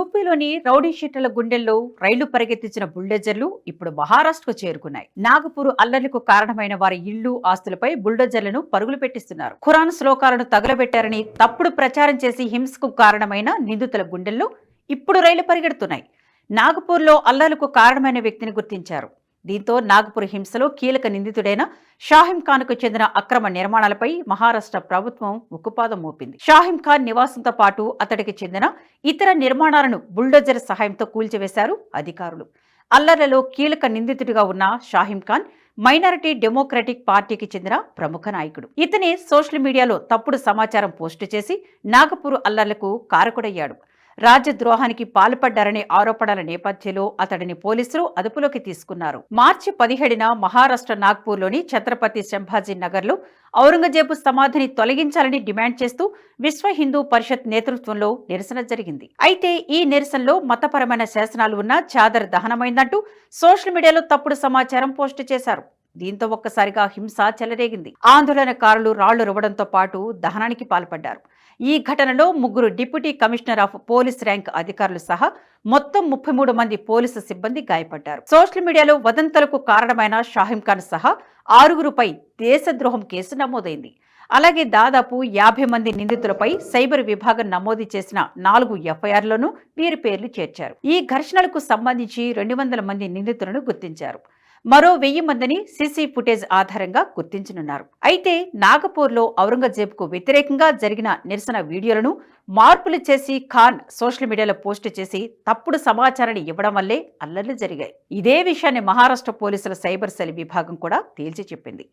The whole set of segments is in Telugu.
యూపీలోని రౌడీ షీటల గుండెల్లో రైళ్ళు పరిగెత్తించిన బుల్డోజర్లు ఇప్పుడు మహారాష్ట్రకు చేరుకున్నాయి. నాగపూర్ అల్లర్లకు కారణమైన వారి ఇళ్ళు ఆస్తులపై బుల్డోజర్లను పరుగులు పెట్టిస్తున్నారు. ఖురాన్ శ్లోకాలను తగులబెట్టారని తప్పుడు ప్రచారం చేసి హింసకు కారణమైన నిందితుల గుండెల్లో ఇప్పుడు రైళ్ళు పరిగెడుతున్నాయి. నాగపూర్లో అల్లర్లకు కారణమైన వ్యక్తిని గుర్తించారు. దీంతో నాగపూర్ హింసలో కీలక నిందితుడైన షాహిం ఖాన్కు చెందిన అక్రమ నిర్మాణాలపై మహారాష్ట్ర ప్రభుత్వం ఉక్కుపాదం మోపింది. షాహిం ఖాన్ నివాసంతో పాటు అతడికి చెందిన ఇతర నిర్మాణాలను బుల్డోజర్ సహాయంతో కూల్చివేశారు అధికారులు. అల్లర్లలో కీలక నిందితుడిగా ఉన్న షాహిం ఖాన్ మైనారిటీ డెమోక్రటిక్ పార్టీకి చెందిన ప్రముఖ నాయకుడు. ఇతనే సోషల్ మీడియాలో తప్పుడు సమాచారం పోస్టు చేసి నాగపూర్ అల్లర్లకు కారకుడయ్యాడు. రాజ్యద్రోహానికి పాల్పడ్డారనే ఆరోపణల నేపథ్యంలో అతడిని పోలీసులు అదుపులోకి తీసుకున్నారు. మార్చి పదిహేడున మహారాష్ట్ర నాగ్పూర్లోని ఛత్రపతి శంభాజీ నగర్లో ఔరంగజేబు సమాధిని తొలగించాలని డిమాండ్ చేస్తూ విశ్వ హిందూ పరిషత్ నేతృత్వంలో నిరసన జరిగింది. అయితే ఈ నిరసనలో మతపరమైన శాసనాలు ఉన్న చాదర్ దహనమైందంటూ సోషల్ మీడియాలో తప్పుడు సమాచారం పోస్టు చేశారు. దీంతో ఒక్కసారిగా హింస చెలరేగింది. ఆందోళనకారులు రాళ్ళు రువ్వడంతో పాటు దహనానికి పాల్పడ్డారు. ఈ ఘటనలో ముగ్గురు deputy commissioner of police rank అధికారులు సహా మొత్తం ముప్పై మూడు మంది పోలీసు సిబ్బంది గాయపడ్డారు. సోషల్ మీడియాలో వదంతలకు కారణమైన షాహిం ఖాన్ సహా ఆరుగురుపై దేశద్రోహం కేసు నమోదైంది. అలాగే దాదాపు యాభై మంది నిందితులపై సైబర్ విభాగం నమోదు చేసిన నాలుగు ఎఫ్ఐఆర్లను వీరి పేర్లు చేర్చారు. ఈ ఘర్షణలకు సంబంధించి రెండు వందల మంది నిందితులను గుర్తించారు. మరో వెయ్యి మందిని సీసీ ఫుటేజ్ ఆధారంగా గుర్తించనున్నారు. అయితే నాగపూర్లో ఔరంగజేబ్కు వ్యతిరేకంగా జరిగిన నిరసన వీడియోలను మార్పులు చేసి ఖాన్ సోషల్ మీడియాలో పోస్ట్ చేసి తప్పుడు సమాచారాన్ని ఇవ్వడం వల్లే అల్లర్లు జరిగాయి. ఇదే విషయాన్ని మహారాష్ట్ర పోలీసుల సైబర్ సెల్ విభాగం కూడా తేల్చి చెప్పింది.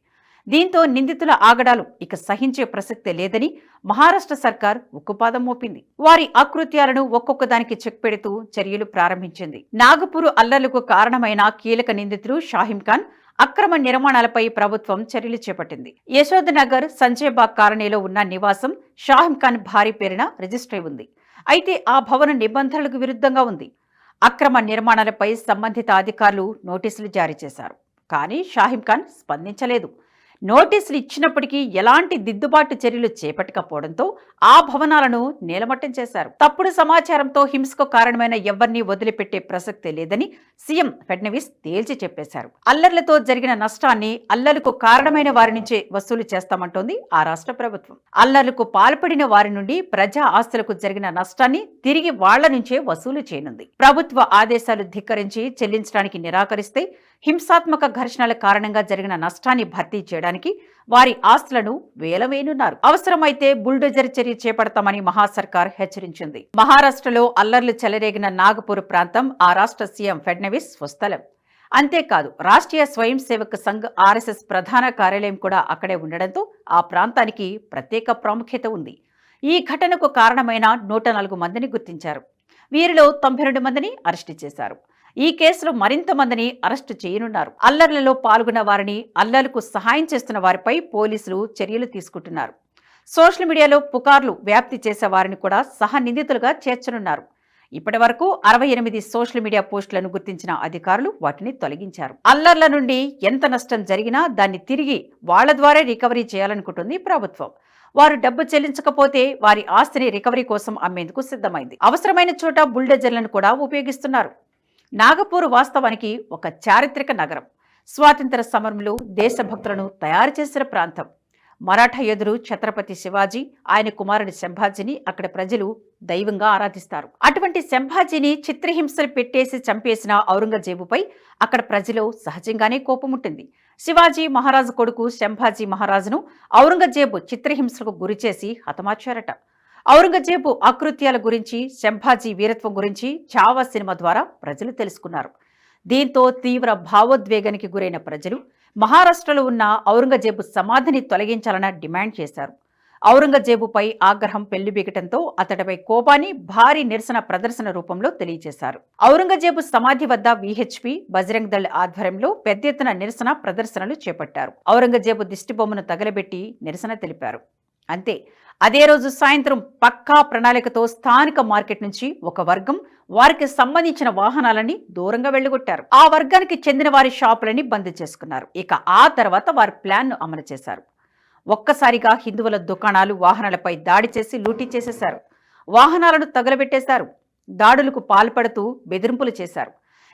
దీంతో నిందితుల ఆగడాలు ఇక సహించే ప్రసక్తే లేదని మహారాష్ట్ర సర్కార్ ఉక్కుపాదం మోపింది. వారి అకృత్యాలను ఒక్కొక్కదానికి చెక్ పెడుతూ చర్యలు ప్రారంభించింది. నాగపూర్ అల్లర్లకు కారణమైన కీలక నిందితుడు షాహిం ఖాన్ అక్రమ నిర్మాణాలపై ప్రభుత్వం చర్యలు చేపట్టింది. యశోద్ నగర్ సంజయ్బాగ్ కాలనీలో ఉన్న నివాసం షాహిం ఖాన్ భారీ పేరున రిజిస్టర్ ఉంది. అయితే ఆ భవన నిబంధనలకు విరుద్ధంగా ఉంది. అక్రమ నిర్మాణాలపై సంబంధిత అధికారులు నోటీసులు జారీ చేశారు. కానీ షాహిం ఖాన్ స్పందించలేదు. నోటీసులు ఇచ్చినప్పటికీ ఎలాంటి దిద్దుబాటు చర్యలు చేపట్టకపోవడంతో ఆ భవనాలను నేలమట్టం చేశారు. తప్పుడు సమాచారంతో హింసకు కారణమైన ఎవరిని వదిలిపెట్టే ప్రసక్తే లేదని సీఎం ఫడ్నవీస్ తేల్చి చెప్పేశారు. అల్లర్లతో జరిగిన నష్టాన్ని అల్లర్లకు కారణమైన వారి నుంచే వసూలు చేస్తామంటోంది ఆ రాష్ట్ర ప్రభుత్వం. అల్లర్లకు పాల్పడిన వారి నుండి ప్రజా ఆస్తులకు జరిగిన నష్టాన్ని తిరిగి వాళ్ళ నుంచే వసూలు చేయనుంది. ప్రభుత్వ ఆదేశాలు ధిక్కరించి చెల్లించడానికి నిరాకరిస్తే హింసాత్మక ఘర్షణల కారణంగా జరిగిన నష్టాన్ని భర్తీ చేయడానికి వారి ఆస్తులను వేలవేనున్నారు. అవసరమైతే బుల్డోజర్ చర్య చేపడతామని మహాసర్కార్ హెచ్చరించింది. మహారాష్ట్రలో అల్లర్లు చెలరేగిన నాగపూర్ ప్రాంతం ఆ రాష్ట్ర సీఎం ఫడ్నవీస్ స్వస్థలం. అంతేకాదు రాష్ట్రీయ స్వయం సేవక్ సంఘ్ ఆర్ఎస్ఎస్ ప్రధాన కార్యాలయం కూడా అక్కడే ఉండడంతో ఆ ప్రాంతానికి ప్రత్యేక ప్రాముఖ్యత ఉంది. ఈ ఘటనకు కారణమైన నూట నాలుగు మందిని గుర్తించారు. వీరిలో తొంభై రెండు మందిని అరెస్టు చేశారు. ఈ కేసులో మరింత మందిని అరెస్టు చేయనున్నారు. అల్లర్లలో పాల్గొన్న వారిని అల్లర్లకు సహాయం చేస్తున్న వారిపై పోలీసులు చర్యలు తీసుకుంటున్నారు. సోషల్ మీడియాలో పుకార్లు వ్యాప్తి చేసే వారిని కూడా సహ నిందితులుగా చేర్చనున్నారు. ఇప్పటి వరకు అరవై ఎనిమిది సోషల్ మీడియా పోస్టులను గుర్తించిన అధికారులు వాటిని తొలగించారు. అల్లర్ల నుండి ఎంత నష్టం జరిగినా దాన్ని తిరిగి వాళ్ళ ద్వారా రికవరీ చేయాలనుకుంటుంది ప్రభుత్వం. వారు డబ్బు చెల్లించకపోతే వారి ఆస్తిని రికవరీ కోసం అమ్మేందుకు సిద్ధమైంది. అవసరమైన చోట బుల్డోజర్లను కూడా ఉపయోగిస్తున్నారు. నాగపూర్ వాస్తవానికి ఒక చారిత్రక నగరం. స్వాతంత్ర సమరంలో దేశభక్తులను తయారు చేసిన ప్రాంతం. మరాఠా ఎదురు ఛత్రపతి శివాజీ ఆయన కుమారుడి శంభాజీని అక్కడ ప్రజలు దైవంగా ఆరాధిస్తారు. అటువంటి శంభాజీని చిత్రహింసలు పెట్టేసి చంపేసిన ఔరంగజేబుపై అక్కడ ప్రజలు సహజంగానే కోపం ఉంటుంది శివాజీ మహారాజు కొడుకు శంభాజీ మహారాజును ఔరంగజేబు చిత్రహింసలకు గురిచేసి హతమార్చారట. ఔరంగజేబు అకృత్యాల గురించి శంభాజీ వీరత్వం గురించి చావా సినిమా ద్వారా ప్రజలు తెలుసుకున్నారు. దీంతో తీవ్ర భావోద్వేగానికి గురైన ప్రజలు మహారాష్ట్రలో ఉన్న ఔరంగజేబు సమాధిని తొలగించాలన్న డిమాండ్ చేశారు. ఔరంగజేబుపై ఆగ్రహం పెళ్ళిబిగటంతో అతడిపై కోపాన్ని భారీ నిరసన ప్రదర్శన రూపంలో తెలియజేశారు. ఔరంగజేబు సమాధి వద్ద విహెచ్పి బజరంగ్ దళ్ ఆధ్వర్యంలో పెద్ద ఎత్తున నిరసన ప్రదర్శనలు చేపట్టారు. ఔరంగజేబు దిష్టిబొమ్మను తగలబెట్టి నిరసన తెలిపారు. అంతే. అదే రోజు సాయంత్రం పక్కా ప్రణాళికతో స్థానిక మార్కెట్ నుంచి ఒక వర్గం వారికి సంబంధించిన వాహనాలని దూరంగా వెళ్ళగొట్టారు. ఆ వర్గానికి చెందిన వారి షాపులని బంద్ చేసుకున్నారు. ఇక ఆ తర్వాత వారి ప్లాన్ను అమలు చేశారు. ఒక్కసారిగా హిందువుల దుకాణాలు వాహనాలపై దాడి చేసి లూటీ చేసేశారు. వాహనాలను తగలబెట్టేశారు. దాడులకు పాల్పడుతూ బెదిరింపులు చేశారు.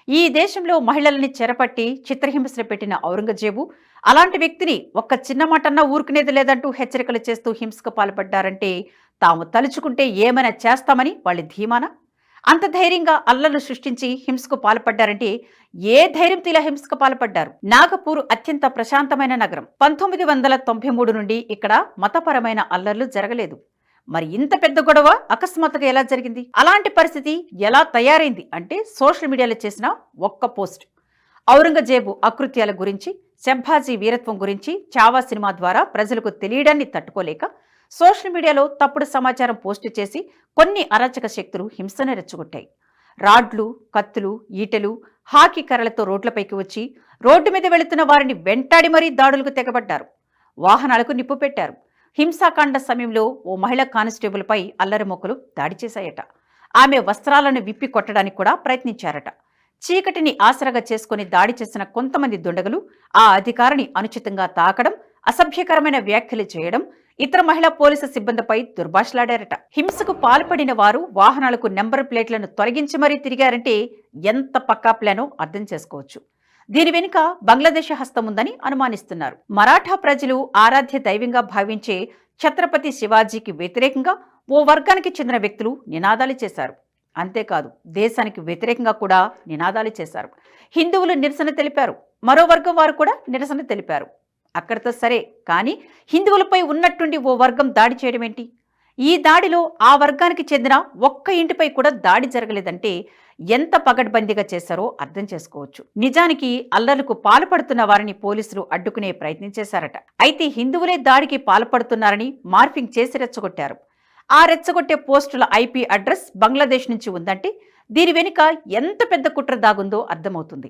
ఈ దేశంలో మహిళల్ని చెరపట్టి చిత్రహింసలు పెట్టిన ఔరంగజేబు అలాంటి వ్యక్తిని ఒక్క చిన్న మాటన్నా ఊరుకునేది లేదంటూ హెచ్చరికలు చేస్తూ హింసకు పాల్పడ్డారంటే తాము తలుచుకుంటే ఏమైనా చేస్తామని వాళ్ళ ధీమానా? అంత ధైర్యంగా అల్లలు సృష్టించి హింసకు పాల్పడ్డారంటే ఏ ధైర్యంతో ఇలా హింసకు పాల్పడ్డారు? నాగపూర్ అత్యంత ప్రశాంతమైన నగరం. పంతొమ్మిది వందల తొంభై మూడు నుండి ఇక్కడ మతపరమైన అల్లర్లు జరగలేదు. మరి ఇంత పెద్ద గొడవ అకస్మాత్తుగా ఎలా జరిగింది? అలాంటి పరిస్థితి ఎలా తయారైంది అంటే సోషల్ మీడియాలో చేసిన ఒక్క పోస్ట్. ఔరంగజేబు అకృత్యాల గురించి శంభాజీ వీరత్వం గురించి చావా సినిమా ద్వారా ప్రజలకు తెలియడాన్ని తట్టుకోలేక సోషల్ మీడియాలో తప్పుడు సమాచారం పోస్టు చేసి కొన్ని అరాచక శక్తులు హింసను రెచ్చగొట్టాయి. రాడ్లు కత్తులు ఈటెలు హాకీ కర్రలతో రోడ్లపైకి వచ్చి రోడ్డు మీద వెళుతున్న వారిని వెంటాడి మరీ దాడులకు తెగబడ్డారు. వాహనాలకు నిప్పు పెట్టారు. హింసాకాండ సమయంలో ఓ మహిళా కానిస్టేబుల్పై అల్లరిమొక్కలు దాడి చేశాయట. ఆమె వస్త్రాలను విప్పి కొట్టడానికి కూడా ప్రయత్నించారట. చీకటిని ఆసరగా చేసుకుని దాడి చేసిన కొంతమంది దుండగులు ఆ అధికారిని అనుచితంగా తాకడం అసభ్యకరమైన వ్యాఖ్యలు చేయడం ఇతర మహిళా పోలీసు సిబ్బందిపై దుర్భాషలాడారట. హింసకు పాల్పడిన వారు వాహనాలకు నెంబర్ ప్లేట్లను తొలగించి మరీ తిరిగారంటే ఎంత పక్కా ప్లానో అర్థం చేసుకోవచ్చు. దీని వెనుక బంగ్లాదేశ్ హస్తం ఉందని అనుమానిస్తున్నారు. మరాఠా ప్రజలు ఆరాధ్య దైవంగా భావించే ఛత్రపతి శివాజీకి వ్యతిరేకంగా ఓ వర్గానికి చెందిన వ్యక్తులు నినాదాలు చేశారు. అంతేకాదు దేశానికి వ్యతిరేకంగా కూడా నినాదాలు చేశారు. హిందువులు నిరసన తెలిపారు. మరో వర్గం వారు కూడా నిరసన తెలిపారు. అక్కడితో సరే కానీ హిందువులపై ఉన్నట్టుండి ఓ వర్గం దాడి చేయడం ఏంటి ఈ దాడిలో ఆ వర్గానికి చెందిన ఒక్క ఇంటిపై కూడా దాడి జరగలేదంటే ఎంత పగడ్బందీగా చేశారో అర్థం చేసుకోవచ్చు. నిజానికి అల్లర్లకు పాల్పడుతున్న వారిని పోలీసులు అడ్డుకునే ప్రయత్నం చేశారట. అయితే హిందువులే దాడికి పాల్పడుతున్నారని మార్ఫింగ్ చేసి రెచ్చగొట్టారు. ఆ రెచ్చగొట్టే పోస్టుల ఐపీ అడ్రస్ బంగ్లాదేశ్ నుంచి ఉందంటే దీని వెనుక ఎంత పెద్ద కుట్ర దాగుందో అర్థమవుతుంది.